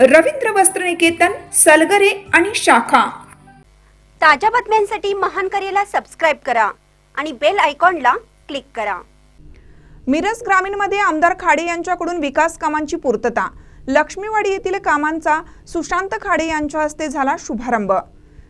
रवींद्र वस्त्रनिकेतन सलगरे आणि शाखा. ताज्या बातम्यांसाठी महान करेला सबस्क्राईब करा आणि बेल आयकॉनला क्लिक करा. मिरज ग्रामीणमध्ये आमदार खाडे यांच्याकडून विकास कामांची पूर्तता. लक्ष्मीवाडी येथील कामांचा सुशांत खाडे यांच्या हस्ते झाला शुभारंभ.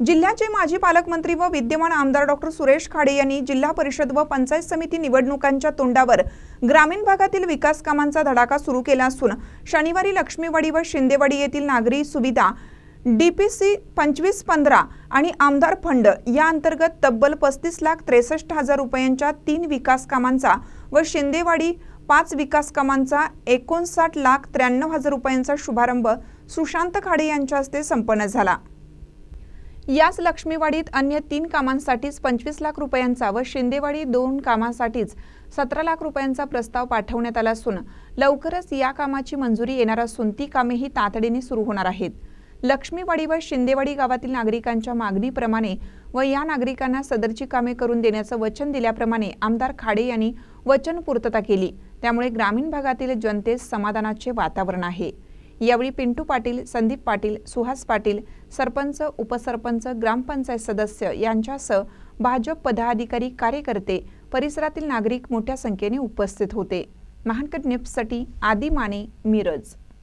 जिल्ह्याचे माजी पालकमंत्री व विद्यमान आमदार डॉक्टर सुरेश खाडे यांनी जिल्हा परिषद व पंचायत समिती निवडणुकांच्या तोंडावर ग्रामीण भागातील विकास कामांचा धडाका सुरू केला असून शनिवारी लक्ष्मीवाडी व शिंदेवाडी येथील नागरी सुविधा डीपीसी पंचवीस पंधरा आणि आमदार फंड या अंतर्गत तब्बल पस्तीस लाख त्रेसष्ट हजार रुपयांच्या तीन विकास कामांचा व शिंदेवाडी पाच विकास कामांचा एकोणसाठ लाख त्र्याण्णव हजार रुपयांचा शुभारंभ सुशांत खाडे यांच्या हस्ते संपन्न झाला. याच लक्ष्मीवाडीत अन्य तीन कामांसाठीच पंचवीस लाख रुपयांचा व शिंदेवाडी दोन कामांसाठीच सतरा लाख रुपयांचा प्रस्ताव पाठवण्यात आला असून लवकरच या कामाची मंजुरी येणार असून ती कामेही तातडीने सुरू होणार आहेत. लक्ष्मीवाडी व शिंदेवाडी गावातील नागरिकांच्या मागणीप्रमाणे व या नागरिकांना सदरची कामे करून देण्याचं वचन दिल्याप्रमाणे आमदार खाडे यांनी वचन पूर्तता केली. त्यामुळे ग्रामीण भागातील जनतेस समाधानाचे वातावरण आहे. यावेळी पिंटू पाटील संदीप पाटील सुहास पाटील सरपंच उपसरपंच ग्रामपंचायत सदस्य यांच्यासह भाजप पदाधिकारी कार्यकर्ते परिसरातील नागरिक मोठ्या संख्येने उपस्थित होते. महानकट न्यूजसाठी आदी माने मिरज.